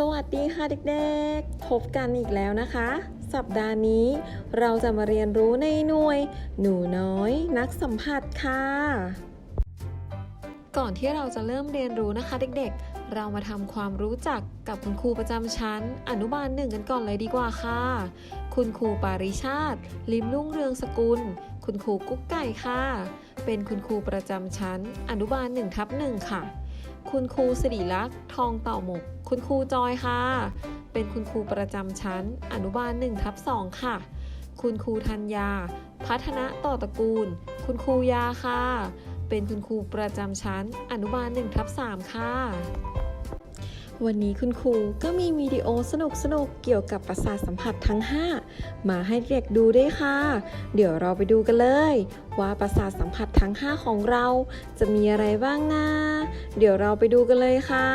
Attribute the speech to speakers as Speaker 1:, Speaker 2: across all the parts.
Speaker 1: สวัสดีค่ะเด็กๆ พบกันอีกแล้วนะคะ สัปดาห์นี้เราจะมาเรียนรู้ในหน่วย หนูน้อย นักสัมผัสค่ะ ก่อนที่เราจะเริ่มเรียนรู้นะคะ เด็กๆ เรามาทำความรู้จักกับคุณครูประจำชั้น อนุบาลหนึ่งกันก่อนเลยดีกว่าค่ะ คุณครูปาริชาติ ลิมรุ่งเรืองสกุล คุณครูกุ๊กไก่ค่ะ เป็นคุณครูประจำชั้น อนุบาลหนึ่งทับหนึ่งค่ะ คุณครูสิริลักษณ์ทองเต่าหมก คุณครูจอยค่ะ เป็นคุณครูประจำชั้น อนุบาล1ทับ2ค่ะ คุณครูธัญญา พัฒนะต่อตระกูล คุณครูยาค่ะ เป็นคุณครูประจำชั้น อนุบาล1ทับ3ค่ะ วันนี้คุณครูก็มีวิดีโอสนุกๆเกี่ยวกับประสาทสัมผัสทั้ง 5 มาให้เด็กดูด้วยค่ะ เดี๋ยวเราไปดูกันเลย ว่าประสาทสัมผัสทั้ง 5 ของเราจะมีอะไรบ้างนะ เดี๋ยวเราไปดูกันเลยค่ะ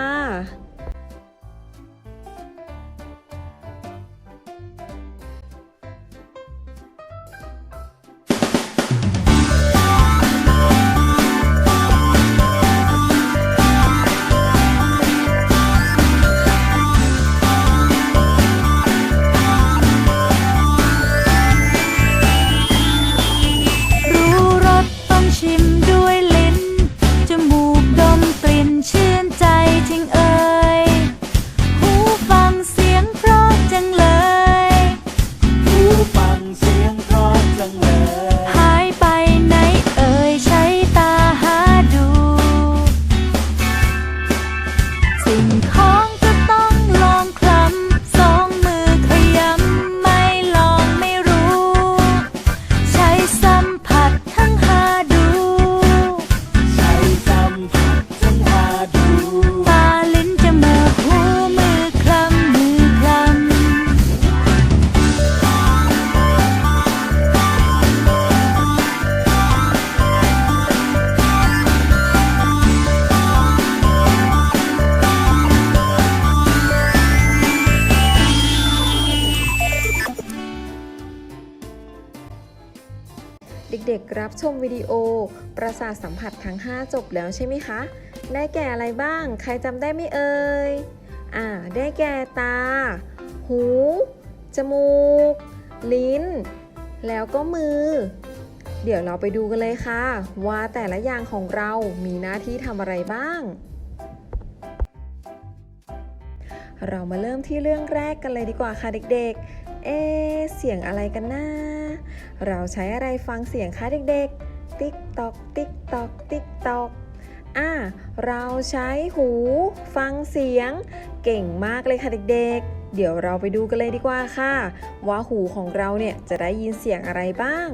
Speaker 2: ด็ก
Speaker 1: ๆ รับชมวิดีโอ ประสาทสัมผัสทั้ง 5 จบแล้วใช่ไหมคะ ได้แก่อะไรบ้าง ใครจำได้ไหมเอ่ย อ่า ได้แก่ตา หู จมูก ลิ้น แล้วก็มือ เดี๋ยวเราไปดูกันเลยค่ะ ว่าแต่ละอย่างของเรามีหน้าที่ทำอะไรบ้าง เรามาเริ่มที่เรื่องแรกกันเลยดีกว่าค่ะเด็กๆ เอ เสียงอะไรกันนะ เราใช้อะไรฟังเสียงคะเด็กๆ ติ๊กตอก ติ๊กตอก ติ๊กตอกอ่าเราใช้หูฟังเสียง เก่งมากเลยค่ะเด็กๆ เดี๋ยวเราไปดูกันเลยดีกว่าค่ะ ว่าหูของเราเนี่ยจะได้ยินเสียงอะไรบ้าง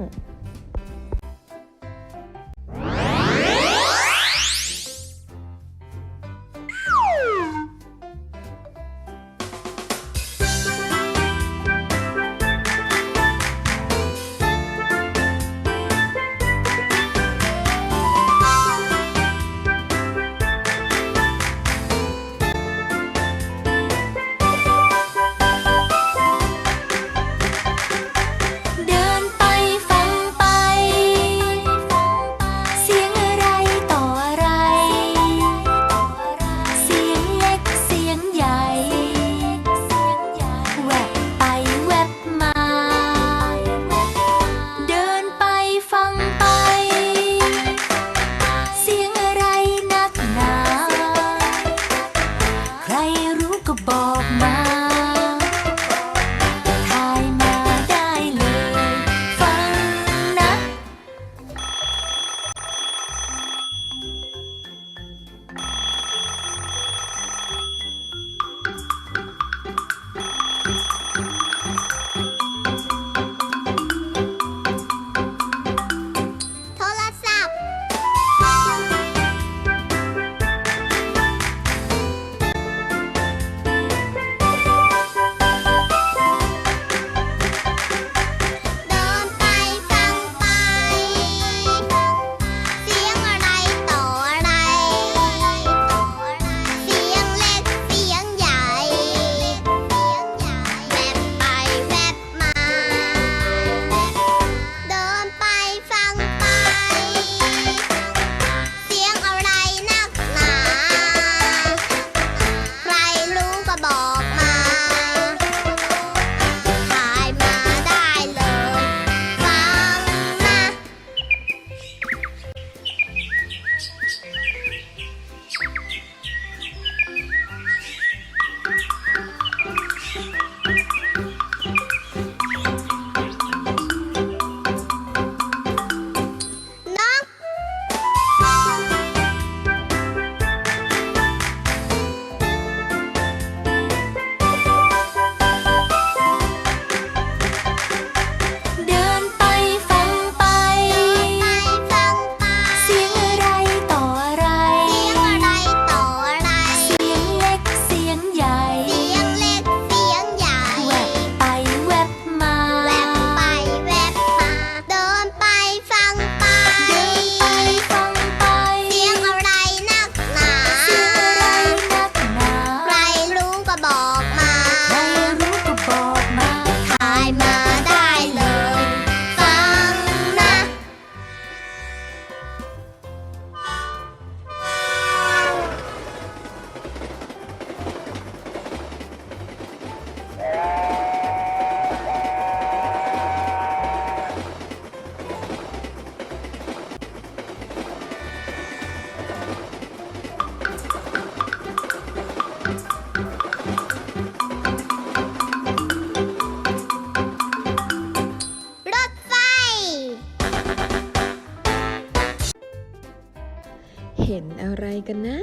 Speaker 2: ห็นอะไร
Speaker 1: กันนะ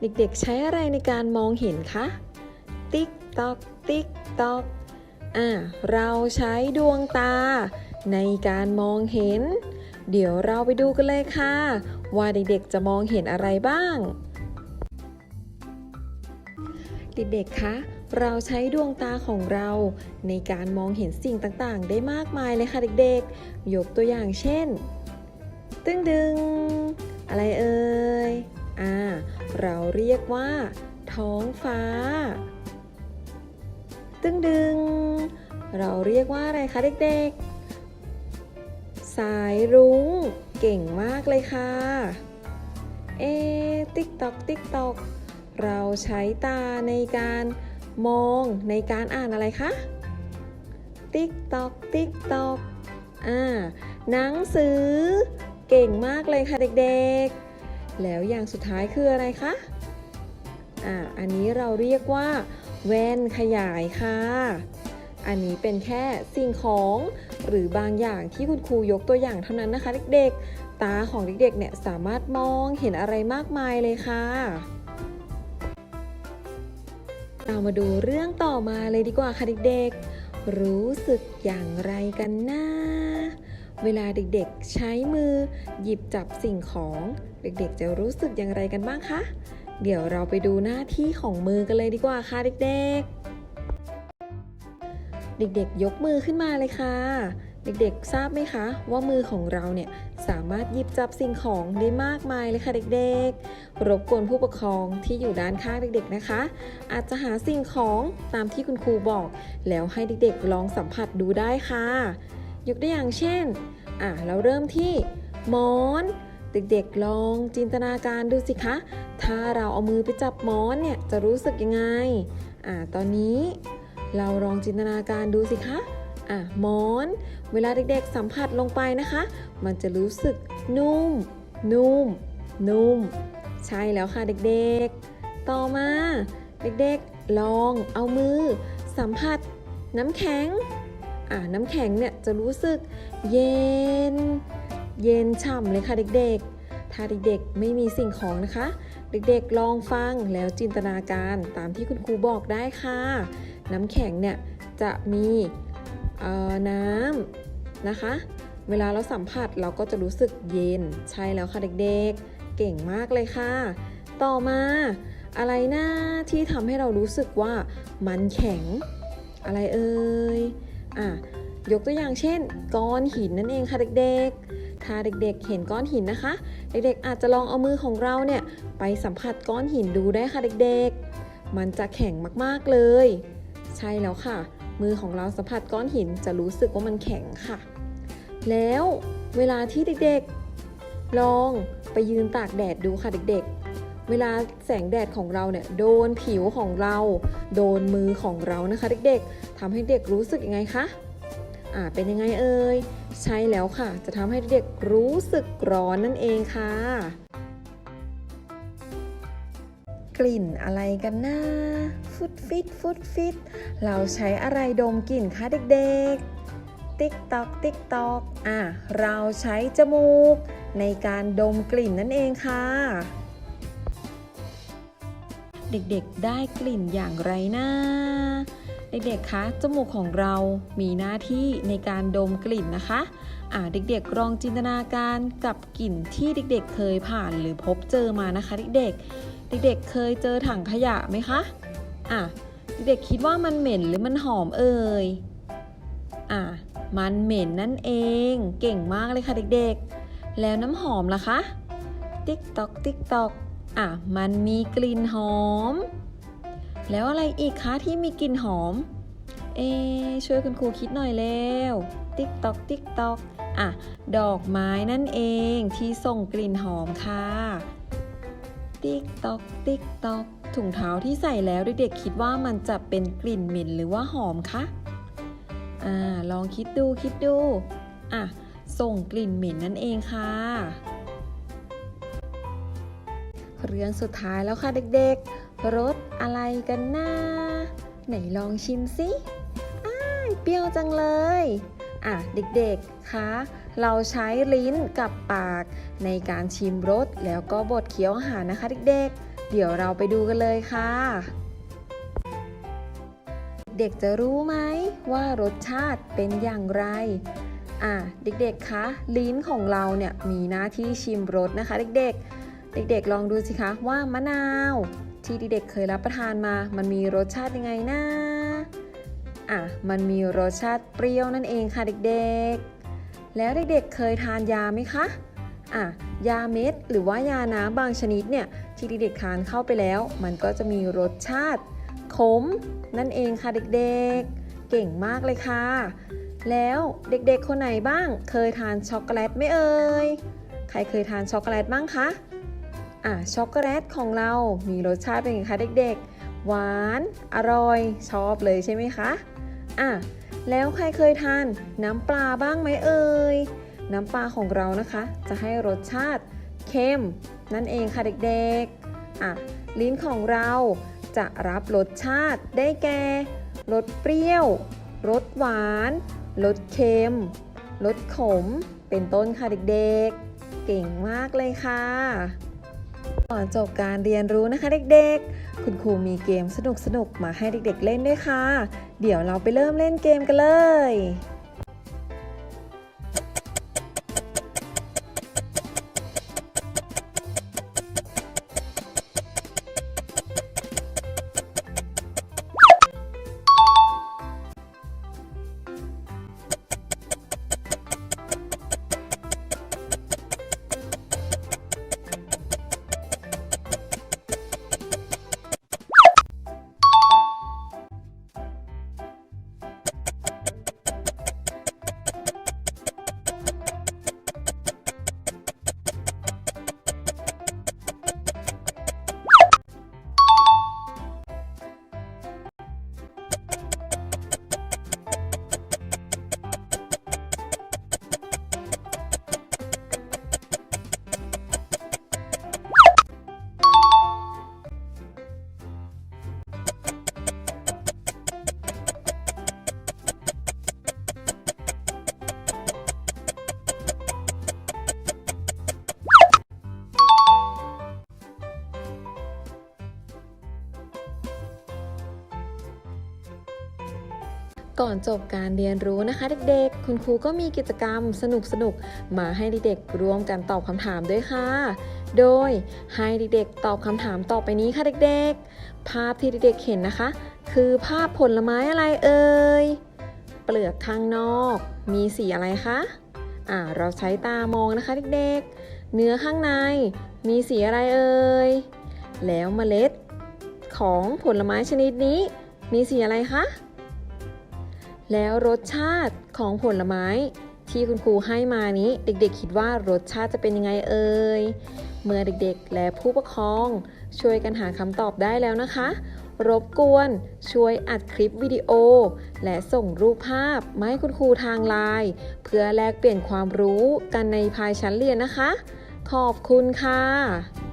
Speaker 1: เด็กๆใช้อะไรในการมองเห็นคะ ติ๊กตอก ติ๊กตอก อ่า เราใช้ดวงตา ในการมองเห็น เดี๋ยวเราไปดูกันเลยค่ะ ว่าเด็กๆจะมองเห็นอะไรบ้าง เด็กๆ คะเราใช้ดวงตาของเราในการมองเห็นสิ่งต่างๆ ได้มากมายเลยค่ะเด็กๆ ยกตัวอย่างเช่น ตึงดึง อะไรเอ่ย อ่า เราเรียกว่า ท้องฟ้า ตึงดึง เราเรียกว่าอะไรคะเด็กๆ สายรุ้ง เก่งมากเลยค่ะ เอ๊ติ๊กตอกติ๊กตอกเราใช้ตาในการมองในการอ่านอะไรคะ ติ๊กตอกติ๊กตอกอ่า หนังสือ เก่งมากเลยค่ะเด็กๆ แล้วอย่างสุดท้ายคืออะไรคะ อ่า อันนี้เราเรียกว่าแว่นขยายค่ะ อันนี้เป็นแค่สิ่งของหรือบางอย่างที่คุณครูยกตัวอย่างเท่านั้นนะคะเด็กๆ ตาของเด็กๆ เนี่ยสามารถมองเห็นอะไรมากมายเลยค่ะ เรามาดูเรื่องต่อมาเลยดีกว่าค่ะเด็กๆ รู้สึกอย่างไรกันนะ เวลาเด็กๆ ใช้มือ หยิบจับสิ่งของ เด็กๆ จะรู้สึกอย่างไรกันบ้างคะ เดี๋ยวเราไปดูหน้าที่ของมือกันเลยดีกว่าค่ะเด็กๆ เด็กๆ ยกมือขึ้นมาเลยค่ะ เด็กๆ ทราบไหมคะ ว่ามือของเราเนี่ยสามารถหยิบจับสิ่งของได้มากมายเลยค่ะเด็กๆ รบกวนผู้ปกครองที่อยู่ด้านข้างเด็กๆนะคะ อาจจะหาสิ่งของตามที่คุณครูบอก แล้วให้เด็กๆ ลองสัมผัสดูได้ค่ะ ยกตัวอย่างเช่น อะเราเริ่มที่หมอนเด็กๆลองจินตนาการดูสิคะ ถ้าเราเอามือไปจับหมอนเนี่ยจะรู้สึกยังไง อะตอนนี้เราลองจินตนาการดูสิคะ อะหมอน เวลาเด็กๆสัมผัสลงไปนะคะ มันจะรู้สึกนุ่ม นุ่ม นุ่ม ใช่แล้วค่ะเด็กๆ ต่อมา เด็กๆลองเอามือ สัมผัสน้ำแข็ง อ่าน้ำแข็งเนี่ยจะรู้สึกเย็น เย็นฉ่ำเลยค่ะเด็กๆ ถ้าเด็กๆไม่มีสิ่งของนะคะ เด็กๆลองฟังแล้วจินตนาการตามที่คุณครูบอกได้ค่ะ น้ำแข็งเนี่ยจะมีน้ำนะคะ เวลาเราสัมผัสเราก็จะรู้สึกเย็นใช่แล้วค่ะเด็กๆ เก่งมากเลยค่ะ ต่อมาอะไรนะที่ทำให้เรารู้สึกว่ามันแข็ง อะไรเอ่ย อะยกตัวอย่างเช่น ก้อนหินนั่นเองค่ะเด็กๆ ถ้าเด็กๆ เห็นก้อนหินนะคะ เด็กๆ อาจจะลองเอามือของเราเนี่ยไปสัมผัสก้อนหินดูได้ค่ะเด็กๆ มันจะแข็งมากๆเลย ใช่แล้วค่ะ มือของเราสัมผัสก้อนหินจะรู้สึกว่ามันแข็งค่ะ แล้วเวลาที่เด็กๆ ลองไปยืนตากแดดดูค่ะเด็กๆ เวลาแสงแดดของเราเนี่ยโดนผิวของเรา โดนมือของเรานะคะ เด็กๆทำให้เด็กรู้สึกยังไงคะอ่าเป็นยังไงเอ่ยใช่แล้วค่ะ จะทำให้เด็กรู้สึกร้อนนั่นเองค่ะ กลิ่นอะไรกันนะฟุตฟิตฟุตฟิตเราใช้อะไรดมกลิ่นคะเด็กๆ ติ๊กตอกติ๊กตอกอะเราใช้จมูกในการดมกลิ่นนั่นเองค่ะ เด็กๆได้กลิ่นอย่างไรนะเด็กๆ คะ จมูกของเรามีหน้าที่ในการดมกลิ่นนะคะ อ่า เด็กๆ ลองจินตนาการกับกลิ่นที่เด็กๆ เคยผ่านหรือพบเจอมานะคะ เด็กๆ เด็กๆ เคยเจอถังขยะไหมคะ อะเด็กๆ คิดว่ามันเหม็นหรือมันหอมเอ่ย อะมันเหม็นนั่นเอง เก่งมากเลยค่ะเด็กๆ แล้วน้ำหอมล่ะคะ ติ๊กตอก ติ๊กตอก อะมันมีกลิ่นหอม แล้วอะไรอีกคะที่มีกลิ่นหอม เอ ช่วยคุณครูคิดหน่อยเร็ว ติ๊กตอกติ๊กตอกอะ ดอกไม้นั่นเองที่ส่งกลิ่นหอมค่ะ ติ๊กตอกติ๊กตอกถุงเท้าที่ใส่แล้วเด็กๆคิดว่ามันจะเป็นกลิ่นเหม็นหรือว่าหอมคะ อ่า ลองคิดดูคิดดู อะ ส่งกลิ่นเหม็นนั่นเองค่ะ เรื่องสุดท้ายแล้วค่ะเด็กๆ รสอะไรกันนะไหนลองชิมสิอ้ายเปรี้ยวจังเลย อะเด็กๆ คะ เราใช้ลิ้นกับปาก ในการชิมรสแล้วก็บดเคี้ยวอาหารนะคะเด็กๆ เดี๋ยวเราไปดูกันเลยค่ะ เด็กจะรู้ไหมว่ารสชาติเป็นอย่างไรอะเด็กๆ คะ ลิ้นของเราเนี่ยมีหน้าที่ชิมรสนะคะเด็กๆ เด็กๆ ลองดูสิคะว่ามะนาว ที่เด็กๆเคยรับประทานมา มันมีรสชาติยังไงนะอะมันมีรสชาติเปรี้ยวนั่นเองค่ะเด็กๆ แล้วเด็กๆเคยทานยาไหมคะอะยาเม็ด หรือว่ายาน้ำบางชนิดเนี่ยที่เด็กๆทานเข้าไปแล้ว มันก็จะมีรสชาติขมนั่นเองค่ะเด็กๆ เก่งมากเลยค่ะ แล้วเด็กๆคนไหนบ้าง เคยทานช็อกโกแลตไหมเอ่ยใครเคยทานช็อกโกแลตบ้างคะ อะช็อกโกแลตของเรามีรสชาติเป็นไงคะเด็กๆ หวาน อร่อย ชอบเลยใช่ไหมคะอะแล้วใครเคยทานน้ำปลาบ้างไหมเอ่ยน้ำปลาของเรานะคะ จะให้รสชาติเค็มนั่นเองค่ะเด็กๆอะลิ้นของเราจะรับรสชาติได้แก่รสเปรี้ยว รสหวาน รสเค็ม รสขม เป็นต้นค่ะเด็กๆ เก่งมากเลยค่ะ ก่อนจบการเรียนรู้นะคะเด็กๆ คุณครูมีเกมสนุกๆ มาให้เด็กๆเล่นด้วยค่ะ เดี๋ยวเราไปเริ่มเล่นเกมกันเลย ก่อนจบการเรียนรู้นะคะ เด็กๆ คุณครูก็มีกิจกรรมสนุกๆมาให้เด็กๆร่วมกันตอบคำถามด้วยค่ะ โดยให้เด็กๆตอบคำถามต่อไปนี้ค่ะเด็กๆ ภาพที่เด็กๆเห็นนะคะ คือภาพผลไม้อะไรเอ่ย เปลือกข้างนอก มีสีอะไรคะอ่าเราใช้ตามองนะคะเด็กๆ เนื้อข้างใน มีสีอะไรเอ่ย แล้วเมล็ดของผลไม้ชนิดนี้ มีสีอะไรคะ แล้วรสชาติของผลไม้ ที่คุณครูให้มานี้ เด็กๆ คิดว่ารสชาติจะเป็นยังไงเอ่ยเมื่อเด็กๆ และผู้ปกครอง ช่วยกันหาคำตอบได้แล้วนะคะ รบกวนช่วยอัดคลิปวิดีโอ และส่งรูปภาพมาให้คุณครูทางไลน์เพื่อแลกเปลี่ยนความรู้กันในภายชั้นเรียนนะคะ ขอบคุณค่ะ